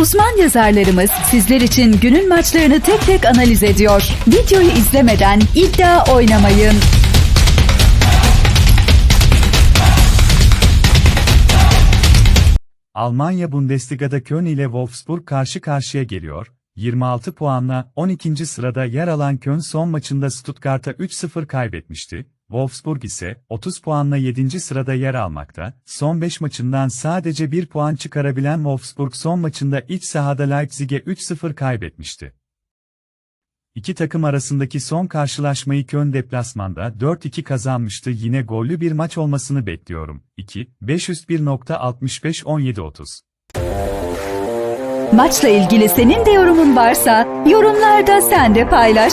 Uzman yazarlarımız sizler için günün maçlarını tek tek analiz ediyor. Videoyu izlemeden iddia oynamayın. Almanya Bundesliga'da Köln ile Wolfsburg karşı karşıya geliyor. 26 puanla 12. sırada yer alan Köln son maçında Stuttgart'a 3-0 kaybetmişti. Wolfsburg ise 30 puanla 7. sırada yer almakta. Son 5 maçından sadece 1 puan çıkarabilen Wolfsburg son maçında iç sahada Leipzig'e 3-0 kaybetmişti. İki takım arasındaki son karşılaşmayı Köln deplasmanda 4-2 kazanmıştı. Yine gollü bir maç olmasını bekliyorum. 2, 501.65-17-30 Maçla ilgili senin de yorumun varsa yorumlarda sen de paylaş.